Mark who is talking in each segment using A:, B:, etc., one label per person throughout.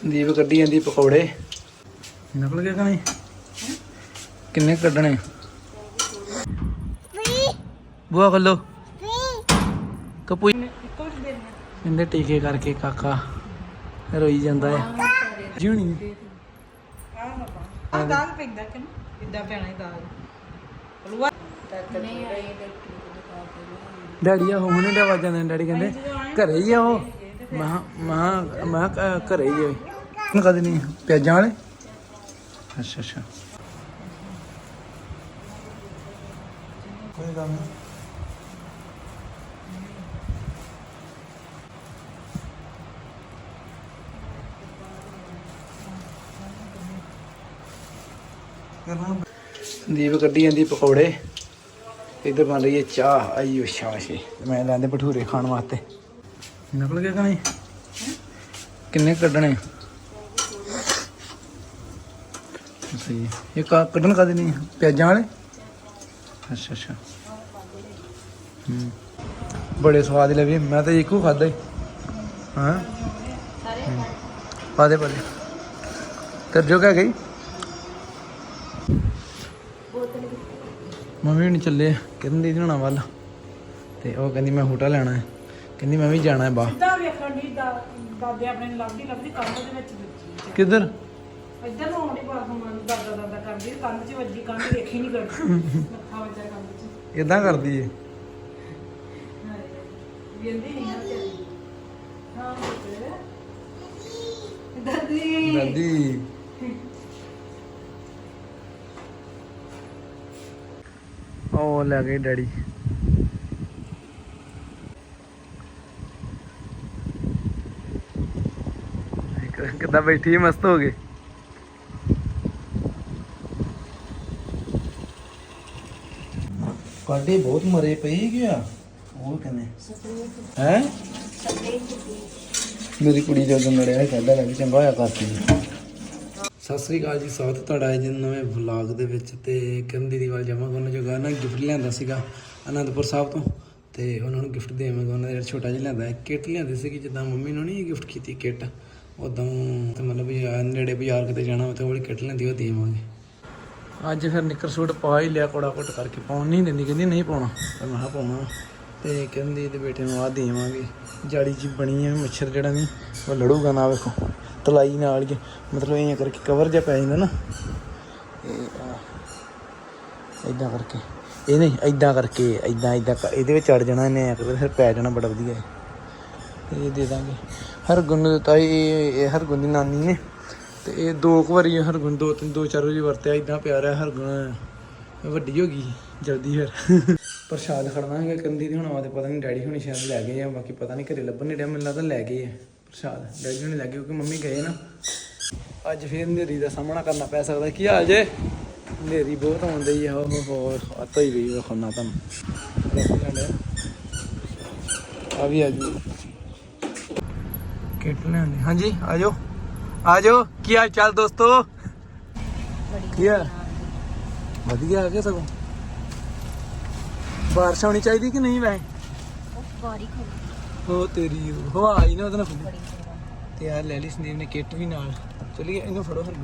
A: ਸੰਦੀਪ ਕੱਢੀ ਜਾਂਦੀ ਪਕੌੜੇ। ਨਿਕਲ ਗਏ ਕਣੇ ਕਿੰਨੇ ਕੱਢਣੇ? ਬੁਆ ਖੋਲੋ। ਕਪੂਈ ਇਹਦੇ ਟੀਕੇ ਕਰਕੇ ਕਾਕਾ ਰੋਈ ਜਾਂਦਾ ਹੈ ਜੂਣੀ
B: ਆ। ਦਾਗ ਪੈਂਦਾ ਕਿ ਇਦਾਂ ਪੈਣਾ ਹੀ ਦਾਗ ਹਲਵਾ
A: ਡੈਡੀ ਆ ਹੁਣੇ ਦੇ ਆਵਾਜ਼ਾਂ ਦੇ ਡੈਡੀ ਕਹਿੰਦੇ, ਘਰੇ ਹੀ ਆ ਉਹ। ਮਹਾ ਮਹਾ ਮਹਾ ਘਰੇ ਹੀ ਆ। ਕਦੇ ਨਹੀਂ ਪਿਆਜ਼ਾਂ ਵਾਲੇ? ਅੱਛਾ ਅੱਛਾ। ਕੋਈ ਗੱਲ ਨਹੀਂ। ਸੰਦੀਪ ਕੱਢੀ ਜਾਂਦੀ ਪਕੌੜੇ। ਇੱਧਰ ਬਣ ਰਹੀ ਹੈ ਚਾਹ। ਆਈਓ ਸ਼ਾਸ਼ੇ ਮੈਂ ਲੈਂਦੇ ਭਟੂਰੇ ਖਾਣ ਵਾਸਤੇ। ਨਿਕਲ ਗਏ ਕਣੇ ਕਿੰਨੇ ਕੁ ਕੱਢਣੇ? ਸਹੀ ਹੈ। ਇਹ ਕਾ ਕੱਢਣ ਕਦੇ ਨਹੀਂ ਪਿਆਜ਼ਾਂ ਵਾਲੇ? ਅੱਛਾ ਅੱਛਾ। ਹੂੰ। ਬੜੇ ਸਵਾਦ ਲੱਗੇ। ਮੈਂ ਤਾਂ ਇੱਕੋ ਖਾਦਾ ਹੀ ਹਾਂ? ਹੂੰ। ਪਾ ਦੇ ਪਾ ਦੇ। ਕਰ ਜੋ ਕਿਆ ਗਈ ਮੰਮੀ ਵੀ ਨਹੀਂ ਚੱਲੇ ਕਿਰਨ ਦੀ ਹੋਣਾ ਵੱਲ। ਤੇ ਉਹ ਕਹਿੰਦੀ ਮੈਂ ਹੋਟਲ ਲੈਣਾ ਹੈ। ਕਹਿੰਦੀ ਮੈਂ ਵੀ ਜਾਣਾ ਹੈ ਬਾਹਰ।
B: ਇਦਾਂ ਵੇਖਣ ਦੀ ਦਾਦੇ ਆਪਣੇ ਨੂੰ ਲੱਭਦੀ ਲੱਭਦੀ ਕੰਧ ਦੇ ਵਿੱਚ
A: ਕਿੱਧਰ?
B: ਇੱਧਰ ਨੂੰ ਆਉਂਦੀ ਬਾਥਰੂਮ ਨੂੰ ਦਾਦਾ ਦਾਦਾ ਕਰਦੀ ਕੰਧ 'ਚ ਵੱਜੀ ਕੰਧ ਵੇਖੀ ਨਹੀਂ ਕਰਦੀ ਮੱਥਾ ਵੱਜਾ ਕੰਧ 'ਚ
A: ਇਦਾਂ ਕਰਦੀ ਏ।
B: ਵੇਂਦੀ ਨਹੀਂ ਨਾ ਚੱਲੀ ਹਾਂ ਪੁੱਤ ਦਾਦੀ।
A: ਦਾਦੀ ਉਹ ਲੈ ਗਏ ਡੈਡੀ। ਇੱਕ- ਕਿੱਦਾਂ ਬੈਠੀ ਮਸਤ ਹੋ ਗਏ ਕਾਡੇ ਬਹੁਤ ਮਰੇ ਪਈ ਗਿਆ ਉਹ ਕਹਿੰਦੇ ਹੈ? ਮੇਰੀ ਕੁੜੀ ਜਦੋਂ ਲੜਿਆ ਕਹਿੰਦਾ ਲੱਗ ਚੰਗਾ ਹੋਇਆ ਕਰਤੀ ਸਤਿ ਸ੍ਰੀ ਅਕਾਲ ਜੀ, ਸਵਾਗਤ ਤੁਹਾਡਾ ਅੱਜ ਨਵੇਂ ਵਲੌਗ ਦੇ ਵਿੱਚ। ਤੇ ਕਿਰਨ ਦੀ ਵਾਲ ਜਮਾ ਕਰਨ ਜੋਗਾ ਨਾ ਗਿਫਟ ਲਿਆਂਦਾ ਸੀਗਾ ਅਨੰਦਪੁਰ ਸਾਹਿਬ ਤੋਂ। ਤੇ ਉਹਨਾਂ ਨੂੰ ਗਿਫਟ ਦੇਵਾਂਗਾ, ਉਹਨਾਂ ਦਾ ਛੋਟਾ ਜਿਹਾ ਲਿਆਂਦਾ ਹੈ। ਲਿਆਂਦੀ ਸੀਗੀ, ਜਿੱਦਾਂ ਮੰਮੀ ਨੂੰ ਨਹੀਂ ਗਿਫਟ ਕੀਤੀ ਕਿੱਟ। ਉਦੋਂ ਤੇ ਮਤਲਬ ਵੀ ਨੇੜੇ ਬਾਜ਼ਾਰ ਕਿਤੇ ਜਾਣਾ ਹੋਵੇ ਤੇ ਉਹ ਵਾਲੀ ਕਿੱਟ ਲੈਂਦੀ ਉਹ ਦੇਵਾਂਗੇ। ਅੱਜ ਫਿਰ ਨਿੱਕਰ ਸੂਟ ਪਾ ਹੀ ਲਿਆ ਕੋੜਾ ਘੁੱਟ ਕਰਕੇ। ਪਾਉਣ ਨਹੀਂ ਦਿੰਦੀ, ਕਹਿੰਦੀ ਨਹੀਂ ਪਾਉਣਾ। ਤੇ ਮੈਂ ਕਿਹਾ ਪਾਉਣਾ। ਤੇ ਕਹਿੰਦੀ ਤੇ ਬੇਟੇ ਨੂੰ ਆ ਦੇਵਾਂਗੇ। ਜਾੜੀ ਜੀ ਬਣੀ ਹੈ ਮੱਛਰ ਜਿਹੜਾ ਨਹੀਂ ਉਹ ਲੜੂਗਾ ਨਾ ਵੇਖੋ। ਤਲਾਈ ਨਾਲ ਹੀ ਮਤਲਬ ਇਹ ਕਰਕੇ ਕਵਰ ਜਿਹਾ ਪੈ ਜਾਂਦਾ ਨਾ। ਇਹ ਇਦਾਂ ਕਰਕੇ। ਇਹ ਨਹੀਂ ਇਦਾਂ ਕਰਕੇ ਇਦਾਂ ਇਦਾਂ ਇਹਦੇ ਵਿੱਚ ਚੜ ਜਾਣਾ ਇਹਨੇ, ਐਂ ਕਰਕੇ ਫਿਰ ਪੈ ਜਾਣਾ ਬੜਾ ਵਧੀਆ ਹੈ ਤੇ ਇਹ ਦੇ ਦਾਂਗੇ। ਹਰਗੁਣ ਨੂੰ ਦਿੱਤਾ ਸੀ ਇਹ ਇਹ ਹਰਗੁਣ ਦੀ ਨਾਨੀ ਨੇ। ਤੇ ਇਹ ਦੋ ਕੁ ਵਾਰੀ ਹਰਗੁਣ, ਦੋ ਤਿੰਨ, ਦੋ ਚਾਰ ਵਾਰੀ ਵਰਤਿਆ ਇਦਾਂ ਪਿਆ ਰਿਹਾ ਹਰਗੁਣ। ਵੱਡੀ ਹੋ ਗਈ, ਜਲਦੀ ਫਿਰ। ਪ੍ਰਸ਼ਾਦ ਖੜਨਾ ਹੈਗਾ ਕੰਦੀ ਦੀ, ਹੁਣ ਆਵਾਜ਼ ਪਤਾ ਨਹੀਂ ਡੈਡੀ ਹੁਣੀ ਸ਼ਾਇਦ ਲੈ ਗਏ ਆ, ਬਾਕੀ ਪਤਾ ਨਹੀਂ ਘਰੇ ਲੱਭਣ ਨਹੀਂ ਡਿਆ, ਮੈਨੂੰ ਲੱਗਦਾ ਲੈ ਗਏ ਆ ਪ੍ਰਸ਼ਾਦ। ਡੈਡੀ ਹੁਣੀ ਲੈ ਗਏ, ਕਿਉਂਕਿ ਮੰਮੀ ਗਏ ਨਾ। ਅੱਜ ਫਿਰ ਹਨੇਰੀ ਦਾ ਸਾਹਮਣਾ ਕਰਨਾ ਪੈ ਸਕਦਾ, ਕੀ ਹਾਲ ਜੇ? ਹਨੇਰੀ ਬਹੁਤ ਆਉਂਦੀ ਆ ਉਹ ਹੋਰ ਆਤਾ ਹੀ ਗਈ ਵੇਖਣਾ ਤੁਹਾਨੂੰ। ਆ ਵੀ ਆ ਜੀ ਕਿੱਟ ਲੈਣੇ ਹਾਂਜੀ ਆਜੋ ਆਜੋ ਕੀ ਹਾਲ ਚਾਲ ਦੋਸਤੋ? ਕੀ ਹਾਲ? ਵਧੀਆ ਆ ਗਿਆ ਸਗੋਂ। ਬਾਰਿਸ਼ ਆਉਣੀ ਚਾਹੀਦੀ ਕਿ ਨਹੀਂ ਵੈ ਉਹ ਤੇਰੀ ਹਵਾ ਆਈ ਨਾ ਉਹਦੇ ਨਾਲ ਤੇ ਯਾਰ ਲੈ ਲਈ ਸੰਦੀਪ ਨੇ ਕਿੱਟ ਵੀ ਨਾਲ। ਚਲਿਏ ਇਹਨੂੰ ਫੜੋ ਫਿਰ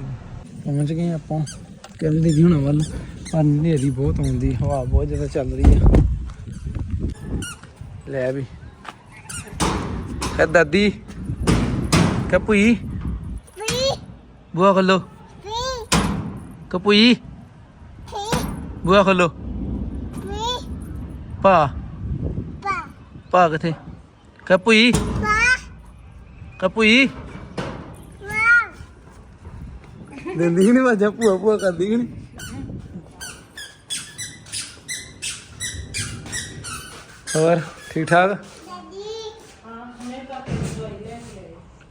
A: ਪਹੁੰਚ ਗਏ ਆਪਾਂ। ਕੱਲ ਦੀ ਹੁਣ ਵੱਲ। ਪਰ ਹਨੇਰੀ ਬਹੁਤ ਆਉਂਦੀ ਹਵਾ ਬਹੁਤ ਜ਼ਿਆਦਾ ਚੱਲ ਰਹੀ ਆ। ਲੈ ਵੀ। ਕਹ ਦਾਦੀ। ਕਪੂਈ ਬੁਆ ਖੋਲੋ। ਕਪੂਈ। ਬੁਆ ਖੋਲੋ। ਭਾ। ਭਾ ਕਿੱਥੇ? ਕਪੂਈ। ਕਪੂਈ। ਦਿੰਦੀ ਨਹੀਂ ਵਾਜਾ ਭੂਆ ਭੂਆ ਕਰਦੀ ਕਿ ਨਹੀਂ ਹੋਰ ਠੀਕ ਠਾਕ?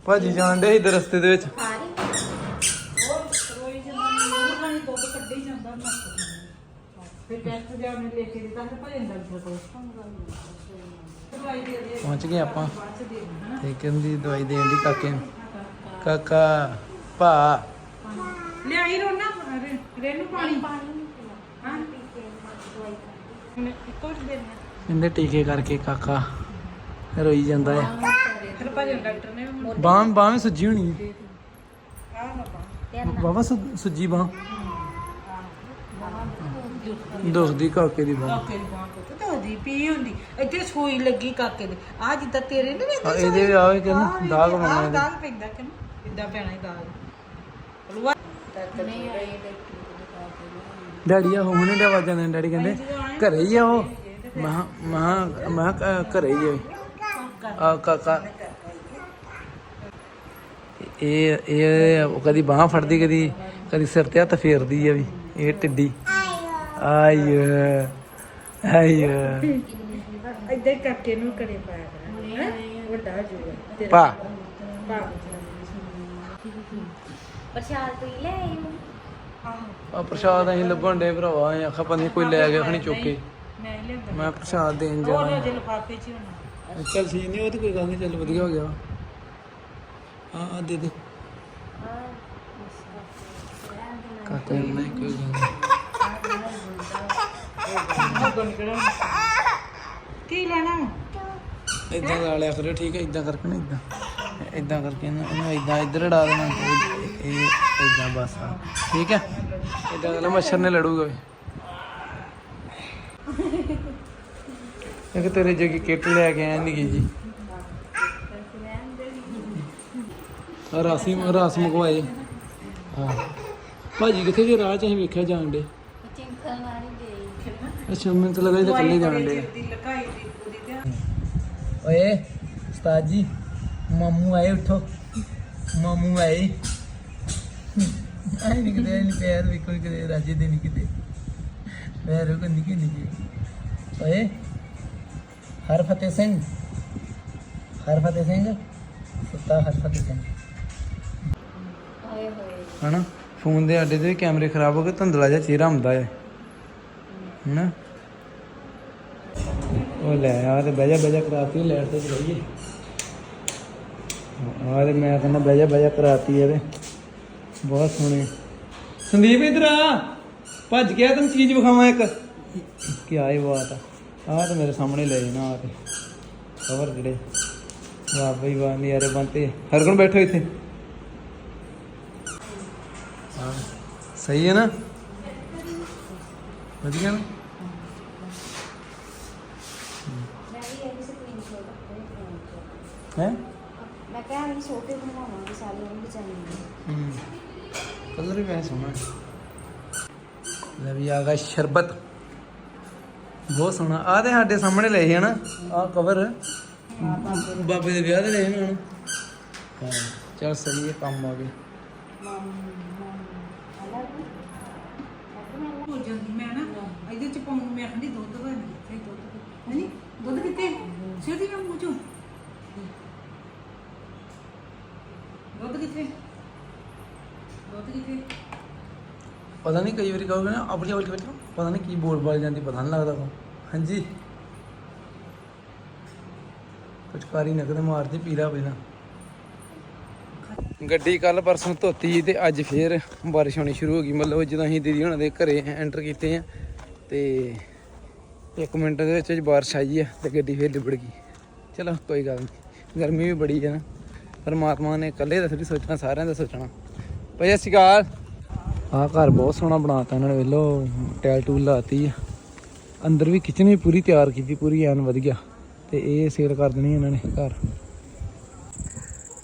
A: ਭਾਜੀ ਜਾਣ ਦੇ ਇਧਰ ਰਸਤੇ ਦੇ ਵਿੱਚ
B: ਰੋਈ ਜਾਂਦਾ ਨਹੀਂ ਖਾਣੀ ਦੁੱਧ ਕੱਢੀ ਜਾਂਦਾ ਮਸਤ ਫਿਰ ਟੈਸਟ ਜਾ ਉਹਨੇ ਲੈ ਕੇ ਦਿੱਤਾ ਤੇ ਭਜਨ ਡਾਕਟਰ ਕੋਲ ਦਵਾਈ ਦੇ ਦੇ
A: ਪਹੁੰਚ ਗਏ ਆਪਾਂ।
B: ਬਾਅਦ ਚ ਦੇ ਦੇਣਾ
A: ਤੇ ਕਹਿੰਦੀ ਦਵਾਈ ਦੇਣ ਦੀ ਕਾਕੇ ਨੂੰ। ਕਾਕਾ ਭਾ।
B: ਰੇਨੂੰ? ਪਾਣੀ। ਹਾਂ? ਇੱਕੋ ਚ ਦੇ ਦੇਣਾ
A: ਇਹਦੇ ਟੀਕੇ ਕਰਕੇ ਕਾਕਾ ਰੋਈ ਜਾਂਦਾ ਹੈ
B: ਫਿਰ ਭਜਨ ਡਾਕਟਰ ਨੇ
A: ਬਾਂਹ ਬਾਂਹ ਵੀ ਸੁੱਜੀ ਹੋਣੀ ਬਾਬਾ ਸੁੱਜੀ ਬਾਹ। ਦੁਖਦੀ ਕਾਕੇ ਦੀ ਬਾਹ।
B: ਕਾਕੇ ਦੀ ਬਾਂਹ ਤੇ ਉਹਦੀ ਪੀ ਹੁੰਦੀ ਇੱਥੇ ਸੂਈ ਲੱਗੀ ਕਾਕੇ ਦੇ। ਆ ਜਿੱਦਾਂ ਤੇਰੇ ਨੇ ਵੀ
A: ਆ ਇਹਦੇ ਵੀ ਆਵੇ ਕਿ ਨਾ ਦਾਗ ਇਹਦੇ।
B: ਦਾਗ ਪੈਂਦਾ ਕਿ ਇਦਾਂ ਪੈਣਾ ਹੀ ਦਾਗ। ਬਲੂਆ
A: ਡੈਡੀ ਆ ਹੁਣੇ ਦੇ ਆਵਾਜ਼ਾਂ ਦੇ ਡੈਡੀ ਕਹਿੰਦੇ ਘਰੇ ਹੀ ਆ ਉਹ। ਮਹਾ ਮਹਾ ਮਹਾ ਘਰੇ। ਹੀ ਆ ਆ ਕਾਕਾ ਇਹ ਇਹ ਉਹ ਕਦੀ ਬਾਹ ਫੜਦੀ ਕਦੀ ਕਦੀ ਸਿਰ ਤੇ ਹੱਥ ਫੇਰਦੀ ਆ ਵੀ ਇਹ ਟਿੱਡੀ ਆਈ ਆਈ
B: ਇੱਦਾਂ ਹੀ ਕਾਕੇ ਨੂੰ ਕਰੇ ਪਾਇਆ ਕਰਾਂ ਹੈਂ? ਵੱਡਾ ਹੋ ਜਾਊਗਾ ਤੇਰਾ।
A: ਪਾ।
B: ਪਾ।
C: ਪ੍ਰਸ਼ਾਦ ਤੋਂ ਹੀ ਲੈ ਆਈ ਮੈਂ
B: ਆਹੋ
A: ਆ ਪ੍ਰਸ਼ਾਦ ਅਸੀਂ ਲੱਭਣ ਦੇ ਭਰਾਵਾ ਅਸੀਂ ਆਖਾ ਪਤਾ ਨੀ ਕੋਈ ਲੈ ਗਿਆ ਖਣੀ ਚੁੱਕ ਕੇ।
B: ਮੈਂ ਲਿਆਂਦਾ
A: ਮੈਂ ਪ੍ਰਸ਼ਾਦ ਦੇਣ
B: ਉਹ
A: ਜਾਣਾ
B: ਨਾ ਲਿਫਾਫੇ ਚ ਹੀ ਹੋਣਾ।
A: ਚੱਲ ਠੀਕ ਨਹੀਂ ਉਹ ਤੇ ਕੋਈ ਗੱਲ ਨਹੀਂ ਚੱਲ ਵਧੀਆ ਹੋ ਗਿਆ। ਹਾਂ ਆ ਦੇ ਦੇ। ਨੂੰ ਨਹੀਂ ਕੋਈ ਗੱਲ ਨੀ।
B: ਕੀ ਲੈਣਾ
A: ਇਦਾਂ ਲਾ ਲਿਆ ਕਰਿਓ ਠੀਕ ਹੈ ਇਦਾਂ ਕਰਕੇ ਨਾ ਇਦਾਂ ਇਦਾਂ ਕਰਕੇ ਨਾ, ਇਹਨੂੰ ਇਦਾਂ ਇੱਧਰ ਉਡਾ ਦੇਣਾ ਇਹ- ਇਦਾਂ ਬਸ ਆ। ਠੀਕ ਹੈ? ਇਦਾਂ ਨਾਲ ਮੱਛਰ ਨੇ ਲੜੂਗਾ ਵੀ। ਇੱਕ ਤੇਰੇ ਜਗੀ ਕਿੱਟ ਲੈ ਕੇ ਆਇਆ ਨਿੱਕੀ ਜੀ ਆ ਰਾਸੀ ਰਾਸ ਮਗਵਾਏ। ਹਾਂ। ਭਾਜੀ, ਕਿੱਥੇ ਜੇ ਰਾਹ ਚ ਅਸੀਂ ਵੇਖਿਆ ਜਾਣ ਦੇ ਅੱਛਾ ਮੈਨੂੰ ਤਾਂ ਲੱਗਾ ਇਹ ਤਾਂ ਇਕੱਲੇ ਜਾਣ ਦੇ ਓਏ ਉਸਤਾਦ ਜੀ ਮਾਮੂ ਆਏ ਉਠੋ ਮਾਮੂ ਆਏ। ਆਏ ਨਹੀਂ ਕਿਤੇ ਨਹੀਂ ਪੈਰ ਵੀ ਕੋਈ ਕਿਤੇ ਰਾਜੇ ਦੇ ਨਹੀਂ ਕਿਤੇ। ਪੈਰ ਉਹ ਨਿੱਕੇ ਨਿੱਕੇ ਓਏ ਹਰਫਤਿਹ ਸਿੰਘ। ਹਰਫਤਿਹ ਸਿੰਘ? ਸੁੱਤਾ ਹਰਫਤਿਹ ਸਿੰਘ।
C: ਹੋਏ ਹੋਏ।
A: ਹਨਾ? ਫੋਨ ਦੇ ਅੱਡੇ ਦੇ ਵੀ ਕੈਮਰੇ ਖਰਾਬ ਹੋ ਗਏ ਧੁੰਦਲਾ ਜਿਹਾ ਚਿਹਰਾ ਹੁੰਦਾ ਹੈ ਹਨਾ? ਉਹ ਲੈ ਆ ਤੇ ਬਹਿ ਜਾ ਬਹਿ ਜਾ ਕਰਾਤੀ ਲੈਟ ਤੇ ਚਲਾਈਏ ਆ ਤੇ ਮੈਂ ਕਹਿੰਦਾ ਬਹਿ ਜਾ ਬਹਿ ਜਾ ਕਰਾਤੀ ਇਹਦੇ ਬਹੁਤ ਸੋਹਣੇ। ਸੰਦੀਪ ਇਧਰ ਆ। ਭੱਜ ਗਿਆ ਤੈਨੂੰ ਚੀਜ਼ ਵਿਖਾਵਾਂ ਇੱਕ। ਕੀ ਆਏ ਬਾਤ ਆ। ਆਹ ਤੇ ਮੇਰੇ ਸਾਹਮਣੇ ਲੈ ਜਾਣਾ ਆ ਤੇ। ਕਵਰ ਜਿਹੜੇ। ਵਾਹ ਬਈ ਵਾਹ ਨਿਆਰੇ ਬੰਤੇ ਹਰ ਕੋਣ ਬੈਠੋ ਇੱਥੇ। ਸਹੀ ਹੈ ਨਾ? ਵਧੀਆ ਨਾ?
C: ਮੈਂ ਵੀ ਇਹ ਸਕਰੀਨਸ਼ਾਟ ਆਪਣੇ ਫੋਨ ਤੋਂ
A: ਹੈ।
C: ਮੈਂ ਕਿਹਾ ਵੀ ਛੋਟੇ ਬਣਵਾਵਾਂਗੇ ਸਾਰੇ ਉਹ ਵੀ ਚਾਹੀਦੇ
A: ਹੂੰ। ਕਲਰ ਵੀ ਵੈਸੇ ਸੋਹਣਾ ਹੈ। ਲੈ ਵੀ ਆ ਗਿਆ ਸ਼ਰਬਤ। ਬਹੁਤ ਸੋਹਣਾ। ਆ ਤੇ ਸਾਡੇ ਸਾਹਮਣੇ ਲਏ ਹੈ ਨਾ ਆ ਕਵਰ ਬਾਬੇ ਦੇ ਵਿਆਹ ਦੇ ਲਏ ਨੇ ਹੁਣ ਹਾਂ ਚਲ ਸਹੀ ਹੈ ਕੰਮ ਆ ਗਏ
B: ਹੋ ਜਾਂਦੀ ਮੈਂ ਨਾ ਇਹਦੇ ਚ ਪਾਉਂ ਮੈਂ ਕਹਿੰਦੀ ਦੁੱਧ ਬਣ ਇੱਥੇ ਦੁੱਧ ਨਹੀਂ ਦੁੱਧ ਕਿੱਥੇ ਛੇਤੀ ਨਾ ਮੂੰਹ ਚੋਂ ਦੁੱਧ ਕਿੱਥੇ? ਦੁੱਧ ਕਿੱਥੇ?
A: ਪਤਾ ਨਹੀਂ, ਕਈ ਵਾਰੀ ਕਹੋਗੇ ਨਾ, ਆਪਣੀ ਆਪਣੀ ਬੈਠੋ ਪਤਾ ਨਹੀਂ ਕੀ ਬੋਲ ਬਾਲ ਜਾਂਦੀ, ਪਤਾ ਨਹੀਂ ਲੱਗਦਾ ਵਾ। ਹਾਂਜੀ। ਕੁਝ ਨਕਦ ਮਾਰਦੀ, ਪੀਲਾ ਪਹਿਲਾਂ ਗੱਡੀ ਕੱਲ ਪਰਸੋਂ ਧੋਤੀ ਤੇ ਅੱਜ ਫੇਰ ਬਾਰਿਸ਼ ਹੋਣੀ ਸ਼ੁਰੂ ਹੋ ਗਈ। ਮਤਲਬ ਜਦੋਂ ਅਸੀਂ ਦੀਦੀ ਹੁਣਾਂ ਦੇ ਘਰੇ ਐਂਟਰ ਕੀਤੇ ਆ ਤੇ 1 ਮਿੰਟ ਦੇ ਵਿੱਚ ਬਾਰਿਸ਼ ਆਈ ਆ ਤੇ ਗੱਡੀ ਫੇਰ ਲਿਬੜ ਗਈ। ਚਲੋ, ਕੋਈ ਗੱਲ ਨਹੀਂ। ਗਰਮੀ ਵੀ ਬੜੀ ਹੈ ਨਾ। ਪਰਮਾਤਮਾ ਨੇ ਇਕੱਲੇ ਦਾ ਥੋੜੀ ਸੋਚਣਾ, ਸਾਰਿਆਂ ਦਾ ਸੋਚਣਾ। ਭਾਈ, ਸਤਿ ਸ਼੍ਰੀ ਅਕਾਲ। ਆਹ ਘਰ ਬਹੁਤ ਸੋਹਣਾ ਬਣਾਤਾ ਇਹਨਾਂ ਨੇ ਵੇਲੋ ਟੈਲ ਟੂਲ ਲਾਤੀ ਆ। ਅੰਦਰ ਵੀ ਕਿਚਨ ਵੀ ਪੂਰੀ ਤਿਆਰ ਕੀਤੀ, ਪੂਰੀ ਐਨ ਵਧੀਆ। ਤੇ ਇਹ ਸੇਲ ਕਰ ਦੇਣੀ ਇਹਨਾਂ ਨੇ ਘਰ।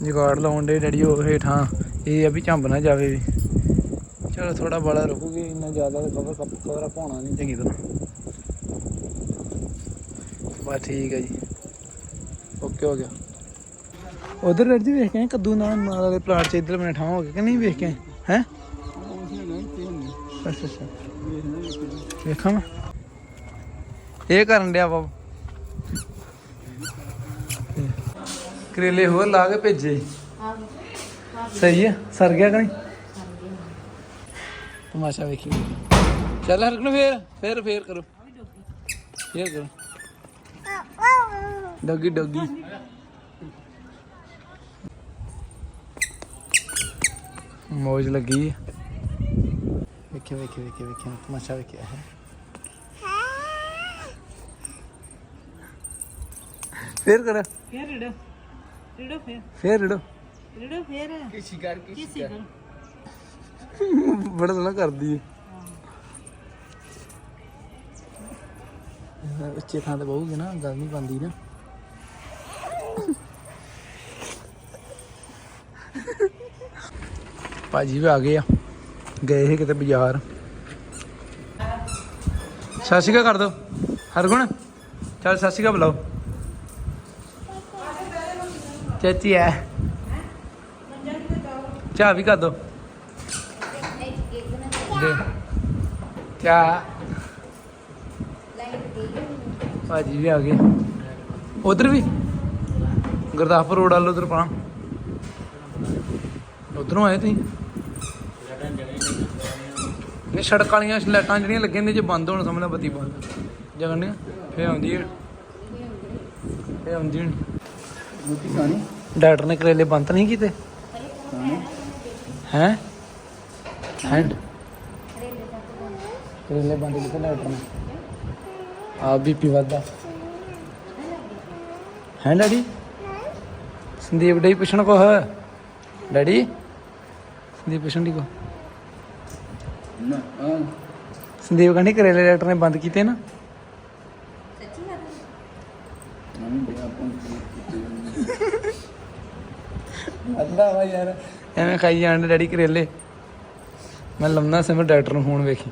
A: ਜੁਗਾੜ ਲਾਉਣ ਦੇ ਡੈਡੀ ਉਹ ਹੇਠਾਂ। ਇਹ ਆ ਵੀ ਝੰਬ ਨਾ ਜਾਵੇ ਵੀ। ਚਲੋ ਥੋੜਾ ਬੜਾ ਰੁਕੂਗੀ ਇੰਨਾ ਜ਼ਿਆਦਾ ਕਵਰ ਕਵਰ ਪਾਉਣਾ ਨਹੀਂ ਚੰਗੀ ਤਰ੍ਹਾਂ। ਬਸ ਠੀਕ ਹੈ ਜੀ। ਓਕੇ ਹੋ ਗਿਆ। ਉਧਰ ਰੈਡ ਜੀ ਵੇਖ ਕੇ ਆਏ, ਕੱਦੂ ਨਾਲ ਨਾਲ ਵਾਲੇ ਪਲਾਟ ਚ ਇਧਰ ਬਣੇ ਠਾਂ ਹੋ ਗਏ ਕਿ ਨਹੀਂ ਵੇਖ ਕੇ ਆਏ? ਹੈ? ਅੱਛਾ ਅੱਛਾ। ਵੇਖਾਂ ਮੈਂ। ਇਹ ਕਰਨ ਡਿਆ ਬਾਬ। ਕਰੇਲੇ ਹੋਰ ਲਾ ਕੇ ਭੇਜੇ। ਸਹੀ ਹੈ ਸਰ ਗਿਆ ਕਿ ਨਹੀਂ? ਤਮਾਸ਼ਾ ਵੇਖੀ। ਚੱਲ ਹਰਕਣ ਫੇਰ ਫੇਰ ਫੇਰ ਕਰੋ। ਫੇਰ ਕਰੋ। Doggy doggy. ਮੌਜ ਲੱਗੀ ਹੈ। ਵੇਖਿਓ ਵੇਖਿਓ ਵੇਖਿਓ ਵੇਖਿਓ ਤਮਾਸ਼ਾ ਵੇਖਿਆ ਹੈ ਫੇਰ ਕਰ
B: ਫੇਰ ਰੜੋ ਰੜੋ ਫੇਰ
A: ਫੇਰ ਰੜੋ
B: ਰੜੋ ਫੇਰ
A: ਕੀ ਸ਼ਿਕਾਰ ਕੀ
B: ਕੀ ਸੀ ਕਰ
A: ਬੜਾ ਸੋਹਣਾ ਕਰਦੀ ਹੈ ਇਹ ਉੱਚੇ ਥਾਂ ਤੇ ਬਹੂਗੀ ਨਾ ਗੱਲ ਨਹੀਂ ਬੰਦੀ ਨਾ ਭਾਜੀ ਵੀ ਆ ਗਏ ਆ। ਗਏ ਸੀ ਕਿਤੇ ਬਾਜ਼ਾਰ। ਸਤਿ ਸ਼੍ਰੀ ਅਕਾਲ ਕਰ ਦੋ। ਹਰਗੁਣ, ਚੱਲ ਸਤਿ ਸ਼੍ਰੀ ਅਕਾਲ ਬੁਲਾਓ। ਚਾਚੀ ਆ ਚਾਹ ਵੀ ਕਰ ਦੋ। ਦੇ। ਚਾਹ। ਭਾਜੀ ਵੀ ਆ ਗਏ। ਉਧਰ ਵੀ। ਗੁਰਦਾਸਪੁਰ ਰੋਡ ਵਾਲ ਉਧਰ ਪਾ ਉਧਰੋਂ ਆਏ ਤੁਸੀਂ। ਇਹ ਸੜਕ ਵਾਲੀਆਂ ਲਾਈਟਾਂ ਜਿਹੜੀਆਂ ਲੱਗੀਆਂ ਨੇ ਜੇ ਬੰਦ ਹੋਣ ਸਮਝ ਲੈ ਬੱਤੀ ਬੰਦ। ਜਗਣੀਆਂ ਫੇਰ ਆਉਂਦੀ ਹੈ ਫੇਰ ਆਉਂਦੀ ਹੈ
D: ਰੋਟੀ ਖਾਣੀ?
A: ਡਾਕਟਰ ਨੇ ਕਰੇਲੇ ਬੰਦ ਨਹੀਂ ਕੀਤੇ? ਹੈ? ਹੈ? ਕਰੇਲੇ ਬੰਦ ਕੀਤੇ ਡਾਕਟਰ ਨੇ। ਆ ਬੀਪੀ ਵੱਧਦਾ। ਹੈ ਡੈਡੀ? ਸੰਦੀਪ ਡਈ ਪੁੱਛਣ ਕੋ ਹੈ ਡੈਡੀ? ਸੰਦੀਪ ਪੁੱਛਣ ਦੀ ਕੋ
D: ਨਾ। ਆ
A: ਸੰਦੀਪ ਕਹਿੰਦੀ ਕਰੇਲੇ ਡਾਕਟਰ ਨੇ ਬੰਦ ਕੀਤੇ ਨਾ।
C: ਸੱਚੀ ਗੱਲ
D: ਬਿਆ
A: ਵਾ ਯਾਰ। ਐਵੇਂ ਖਾਈ ਜਾਣ ਡੈਡੀ ਕਰੇਲੇ। ਮੈਂ ਲੰਮਾ ਸਮੇਂ ਡਾਕਟਰ ਨੂੰ ਫੋਨ ਵੇਖੀ।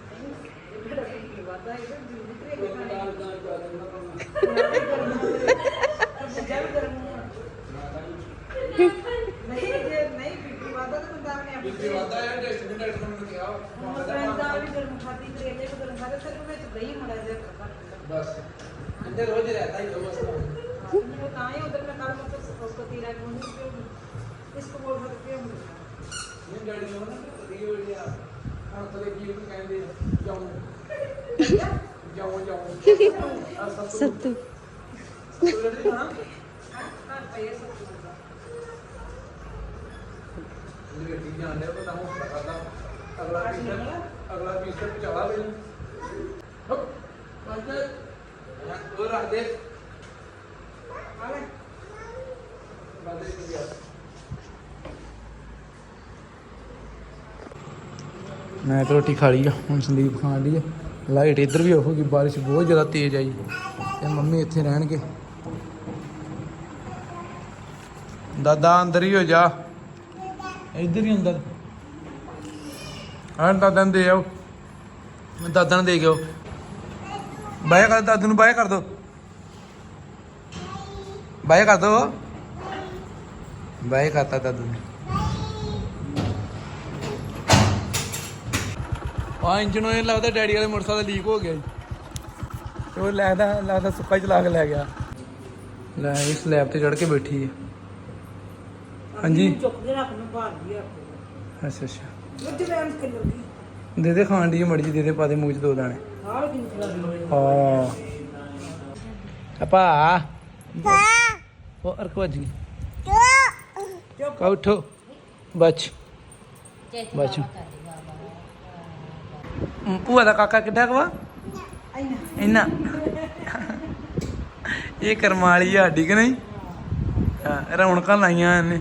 A: बस अंदर रोज रहता ही दो
B: वो कहाँ है उधर मैं कल मतलब उसको तीरा मुंडी पे इसको बोल सकते हैं
A: ये डैडी लोग ना तो ये बोल दिया हाँ तो ये भी कहीं दे जाऊँ
B: जाऊँ जाऊँ सब
A: तो सब तो हाँ हाँ
B: ये
A: सब ਦੀ। ਤੇ ਮੈਂ ਤਾਂ ਰੋਟੀ ਖਾ ਲਈ ਆ ਹੁਣ ਸੰਦੀਪ ਖਾਣ ਲਈ ਆ। ਲਾਈਟ ਇੱਧਰ ਵੀ ਹੋਊਗੀ ਬਾਰਿਸ਼ ਬਹੁਤ ਜ਼ਿਆਦਾ ਤੇਜ਼ ਆਈ ਤੇ ਮੰਮੀ ਇੱਥੇ ਰਹਿਣਗੇ। ਦਾਦਾ ਅੰਦਰ ਹੀ ਹੋ ਜਾ। ਇੱਧਰ ਹੀ ਅੰਦਰ ਹਾਂ ਦਾਦਾ ਨੂੰ ਦੇ ਆਓ। ਦਾਦਾ ਨੂੰ ਦੇ ਕੇ ਆਓ ਬਾਏ ਕਰ ਦਾਦੂ ਨੂੰ ਬਾਏ ਕਰ ਦੋ। ਬਾਏ ਕਰ ਦੋ। ਬਾਏ ਕਰਤਾ ਦਾਦੂ ਨੂੰ। ਆ ਇੰਜਨ ਇਹ ਲੱਗਦਾ ਡੈਡੀ ਵਾਲੇ ਮੋਟਰਸਾਈਕਲ ਲੀਕ ਹੋ ਗਿਆ ਜੀ। ਉਹ ਲੱਗਦਾ ਲੱਗਦਾ ਸੁੱਕਾ ਚਲਾ ਕੇ ਲੈ ਗਿਆ। ਲੈ ਇਹ ਸਲੈਬ ਤੇ ਚੜ ਕੇ ਬੈਠੀ ਹੈ। ਹਾਂਜੀ। ਅੱਛਾ ਅੱਛਾ।
B: ਮੁੱਢ
A: ਦੇ ਦੇ ਖਾਣ ਦੀ ਮਰਜ਼ੀ ਦੇ ਦੇ ਪਾ ਦੇ ਮੂੰਹ ਚ ਦੋ ਦਾਣੇ।
B: ਆਹ
A: ਹਾਂ। ਆਪਾ
C: ਹੋਰ
A: ਭੂਆ ਦਾ ਕਾਕਾ ਕਿੱਡਾ ਕਵਾ ਇੰਨਾ। ਇਹ ਕਰਮਾਲੀ ਆ ਸਾਡੀ ਕਿ ਨਹੀਂ? ਹਾਂ ਰੌਣਕਾਂ ਲਾਈਆਂ ਇਹਨੇ।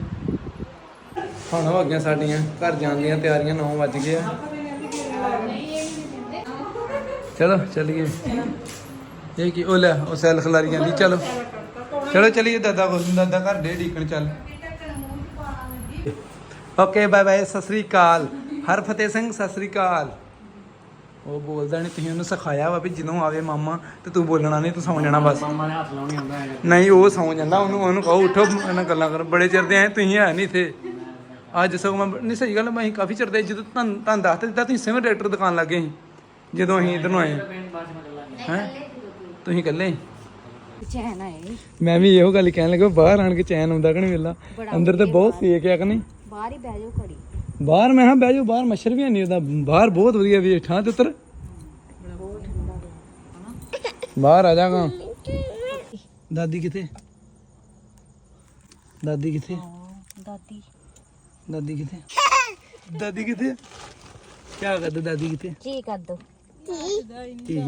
A: ਹੁਣ ਹੋ ਗਈਆਂ ਸਾਡੀਆਂ ਘਰ ਜਾਣ ਦੀਆਂ ਤਿਆਰੀਆਂ 9 ਵੱਜ ਗਏ ਆ। ਚਲੋ ਚੱਲੀਏ। ਇਹ ਕੀ ਉਹ ਲੈ ਉਹ ਸੈਲ ਖਲਾਰੀ ਜਾਂਦੀ ਚਲੋ। ਚਲੋ ਚਲੀਏ ਦਾਦਾ ਕੋਲ ਦਾਦਾ ਘਰ ਦੇ ਢੀਕਣ ਚੱਲ। Okay bye bye Sat Sri ਅਕਾਲ। ਹਰ ਫਤਿਹ ਸਿੰਘ ਸਤਿ ਸ੍ਰੀ ਅਕਾਲ। ਉਹ ਬੋਲਦਾ ਨਹੀਂ ਤੁਸੀਂ ਉਹਨੂੰ ਸਿਖਾਇਆ ਵਾ ਵੀ ਜਦੋਂ ਆਵੇ ਮਾਮਾ ਤੇ ਤੂੰ ਬੋਲਣਾ ਨਹੀਂ ਤੂੰ ਸੌਂ ਜਾਣਾ ਬਸ।
D: ਮਾਮਾ ਨੇ ਹੱਥ ਲਾਉਣੀ ਆਉਂਦਾ ਹੈ।
A: ਨਹੀਂ ਉਹ ਸੌਂ ਜਾਂਦਾ ਉਹਨੂੰ ਉਹਨੂੰ ਕਹੋ ਉਠੋ ਇਹਨਾਂ ਗੱਲਾਂ ਕਰੋ। ਬੜੇ ਚਿਰ ਦੇ ਆਏ ਤੁਸੀਂ ਹੈ ਨਹੀਂ ਇੱਥੇ। ਅੱਜ ਸਗੋਂ ਮੈਂ ਨਹੀਂ ਸਹੀ ਗੱਲ ਮੈਂ ਅਸੀਂ ਕਾਫੀ ਚਿਰ ਦੇ ਜਦੋਂ ਤੁਹਾਨੂੰ ਤੁਹਾਨੂੰ ਦੱਸ ਦਿੱਤਾ ਤੁਸੀਂ ਸਿਮਰ ਡਾਕਟਰ ਦੁਕਾਨ ਲੱਗੇ ਸੀ ਜਦੋਂ ਅਸੀਂ ਇਧਰ ਨੂੰ ਆਏ। ਹੈ? ਤੁਸੀਂ ਇਕੱਲੇ
C: ਚੈਨ ਆਏ।
A: ਮੈਂ ਵੀ ਇਹੋ ਗੱਲ ਕਹਿਣ ਲੱਗਾ ਬਾਹਰ ਆਣ ਕੇ ਚੈਨ ਆਉਂਦਾ ਕਿ ਨਹੀਂ ਵੇਲਾ? ਅੰਦਰ ਤੇ ਬਹੁਤ ਸੇਕ ਆ ਕਿ ਨਹੀਂ?
C: ਬਾਹਰ ਹੀ ਬਹਿ ਜਾਓ ਘੜੀ।
A: ਬਾਹਰ ਮੈਂ ਹਾਂ ਬਹਿ ਜਾਓ ਬਾਹਰ ਮੱਛਰ ਵੀ ਨਹੀਂ ਉਹਦਾ। ਬਾਹਰ ਬਹੁਤ ਵਧੀਆ ਵੀ ਠਾਂ ਤੇ ਉੱਤਰ। ਬਾਹਰ ਆ ਜਾਗਾ। ਦਾਦੀ ਕਿੱਥੇ? ਦਾਦੀ ਕਿੱਥੇ?
C: ਦਾਦੀ।
A: ਦਾਦੀ ਕਿੱਥੇ ਦਾਦੀ ਕਿੱਥੇ ਕੀ ਕਰਦਾ ਦਾਦੀ ਕਿੱਥੇ
C: ਜੀ ਕਰ ਦੋ
A: ਟੀ ਹਾਏ ਦਾਦੀ ਆ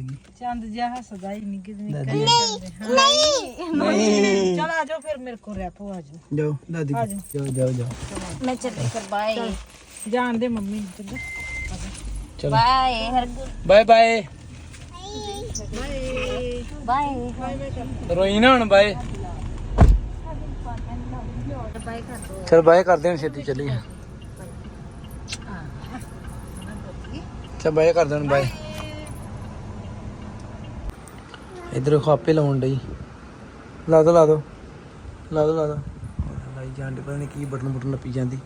A: ਗਈ।
B: ਚੰਦ ਜਿਹਾ ਹੱਸਦਾ ਹੀ ਨਹੀਂ ਕਿਤੇ
A: ਦਾਦੀ ਆ ਗਈ।
B: ਚਲ ਆ ਜਾਓ ਫਿਰ ਮੇਰੇ ਕੋਲ ਰੈਪੋ ਆ ਜਾਓ।
A: ਜਾਓ ਦਾਦੀ ਕੋਲ। ਜਾਓ। ਜਾਓ ਜਾਓ
C: ਮੈਂ ਚੱਲੀ ਫਿਰ ਬਾਏ
B: ਜਾਣ ਦੇ ਮੰਮੀ ਨੂੰ ਚੰਗਾ।
A: ਚਲੋ।
C: Bye Hargun
A: bye bye.
C: Bye
A: ਰੋਈ ਨਾ ਹੁਣ ਬਾਏ।
C: ਬਾਏ ਕਰ ਦੋ।
A: ਚਲ ਬਾਏ ਕਰਦੇ ਹਾਂ ਛੇਤੀ ਚੱਲੀਏ। ਚਲ ਬਾਏ ਕਰਦੇ ਹਾਂ ਬਾਏ। ਇਧਰ ਖਾਪੇ ਲਾਉਣ ਡਈ। ਲਾ ਦੋ ਲਾ ਦੋ। ਲਾ ਦੋ ਲਾ ਦੋ। ਲਾਈ ਜਾਂਦੇ ਪਤਾ ਨਹੀਂ ਕੀ ਬਟਨ ਬਟਨ ਨੱਪੀ ਜਾਂਦੀ।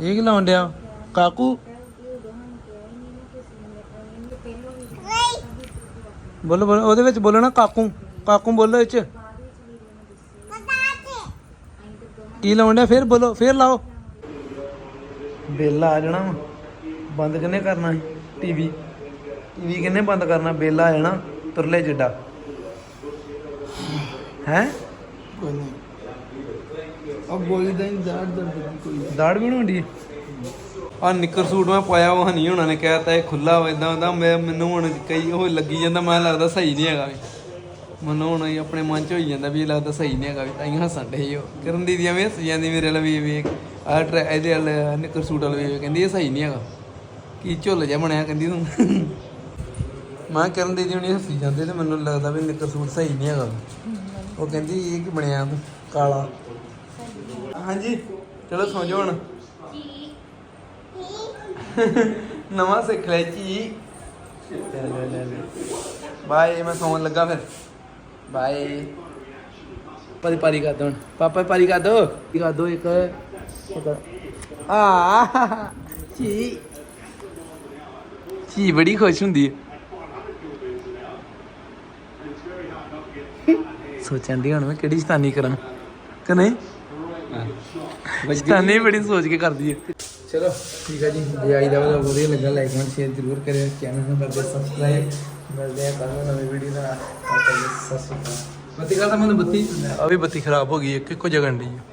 A: ਇਹ ਕੀ ਲਾਉਣ ਡਿਆ? ਕਾਕੂ? ਬੋਲੋ ਬੋਲੋ ਉਹਦੇ ਵਿੱਚ ਬੋਲੋ ਨਾ ਕਾਕੂ। ਕਾਕੂ ਬੋਲੋ ਇਹ ਚ। ਕੀ ਲਾਉਣ ਡਿਆ? ਫਿਰ ਬੋਲੋ ਫਿਰ ਲਾਓ। ਬਿੱਲ ਆ ਜਾਣਾ ਵਾ। ਬੰਦ ਕਿੰਨੇ ਕਰਨਾ ਹੈ ਟੀਵੀ। ਟੀਵੀ ਕਿੰਨੇ ਬੰਦ ਕਰਨਾ? ਬਿੱਲ ਆ ਜਾਣਾ ਤੁਰਲੇ ਜਿੱਡਾ। ਹੈ?
D: ਕੋਈ ਨਹੀਂ। ਅਬ ਬੋਲੀ ਦਾ ਦਾੜ ਦਰਦ ਕੋਈ
A: ਦਾੜ ਵੀ ਹੁੰਦੀ? ਆ ਨਿੱਕਰ ਸੂਟ ਮੈਂ ਪਾਇਆ ਉਹ ਹਨੀ ਹੋਣਾ ਨੇ ਕਹਿਤਾ ਇਹ ਖੁੱਲਾ ਵਾ ਇਦਾਂ ਹੁੰਦਾ ਮੈਂ ਮੈਨੂੰ ਹੁਣ ਕਈ ਉਹ ਲੱਗੀ ਜਾਂਦਾ ਮੈਂ ਲੱਗਦਾ ਸਹੀ ਨਹੀਂ ਹੈਗਾ ਵੀ। ਮੈਨੂੰ ਹੁਣ ਇਹ ਆਪਣੇ ਮਨ ਚ ਹੋਈ ਜਾਂਦਾ ਵੀ ਇਹ ਲੱਗਦਾ ਸਹੀ ਨਹੀਂ ਹੈਗਾ, ਵੀ ਤਾਂ ਹੀ ਹੱਸਣ ਡੇ ਹੋ ਕਰਨ ਦੀ ਦੀਆਂ ਵੀ ਹੱਸ ਜਾਂਦੀ, ਮੇਰੇ ਨਾਲ ਵੀ ਵੇਖ ਆ ਟਰੈ, ਇਹਦੇ ਵਾਲ ਨਿੱਕਰ ਸੂਟ ਵਾਲ ਵੇਖ ਕਹਿੰਦੀ, ਇਹ ਸਹੀ ਨਹੀਂ ਹੈਗਾ। ਕੀ ਝੁੱਲ ਜਿਹਾ ਬਣਿਆ ਕਹਿੰਦੀ ਤੂੰ। ਮੈਂ ਕਰਨ ਦੀ ਹੁਣੀ ਹੱਸੀ ਜਾਂਦੇ ਤੇ ਮੈਨੂੰ ਲੱਗਦਾ ਵੀ ਨਿੱਕਰ ਸੂਟ ਸਹੀ ਨਹੀਂ ਹੈਗਾ। ਉਹ ਕਹਿੰਦੀ, ਇਹ ਕੀ ਬਣਿਆ ਤੂੰ, ਕਾਲਾ। ਹਾਂਜੀ, ਚਲੋ ਸੌਂ ਜਾਓ ਹੁਣ। ਨਵਾਂ ਸਿੱਖ ਲਿਆ ਜੀ। ਲੈ ਲੈ ਲੈ ਲੈ। ਬਾਏ, ਮੈਂ ਸੌਣ ਲੱਗਾ ਫਿਰ। ਬਾਏ। ਪਰੀ ਪਾਰੀ ਕਰ ਦੋ ਪਾਪਾ ਪਾਰੀ ਕਰ ਦੋ। ਕਰ ਦੋ ਇੱਕ? ਆ। ਚੀ ਚੀ ਬੜੀ ਖੁਸ਼ ਹੁੰਦੀ ਹੈ। ਸੋਚਣ ਦੀ ਹੁਣ ਮੈਂ ਕਿਹੜੀ ਸਤਾਨੀ ਕਰਾਂ। ਕਿ ਨਹੀਂ? ਸਤਾਨੀ ਬੜੀ ਸੋਚ ਕੇ ਕਰਦੀ ਹੈ। ਚਲੋ ਠੀਕ ਹੈ ਜੀ। ਜੇ ਆਈ ਦਾ ਵਧੀਆ ਲੱਗਾ ਲਾਈਕ ਕਮੈਂਟ ਸ਼ੇਅਰ ਜ਼ਰੂਰ ਕਰਿਓ। ਚੈਨਲ ਨੂੰ ਕਰਦੇ ਸਬਸਕ੍ਰਾਈਬ ਮਿਲਦੇ ਆ ਕੱਲ ਨੂੰ ਨਵੀਂ ਵੀਡੀਓ ਨਾਲ। ਸਤਿ ਸ਼੍ਰੀ ਅਕਾਲ। ਬੱਤੀ ਕਰ ਤਾਂ ਮੈਨੂੰ ਬੱਤੀ? ਵੀ ਬੱਤੀ ਖਰਾਬ ਹੋ ਗਈ ਇੱਕ ਇੱਕੋ ਜਗ੍ਹਾ ਡਈ ਹੈ।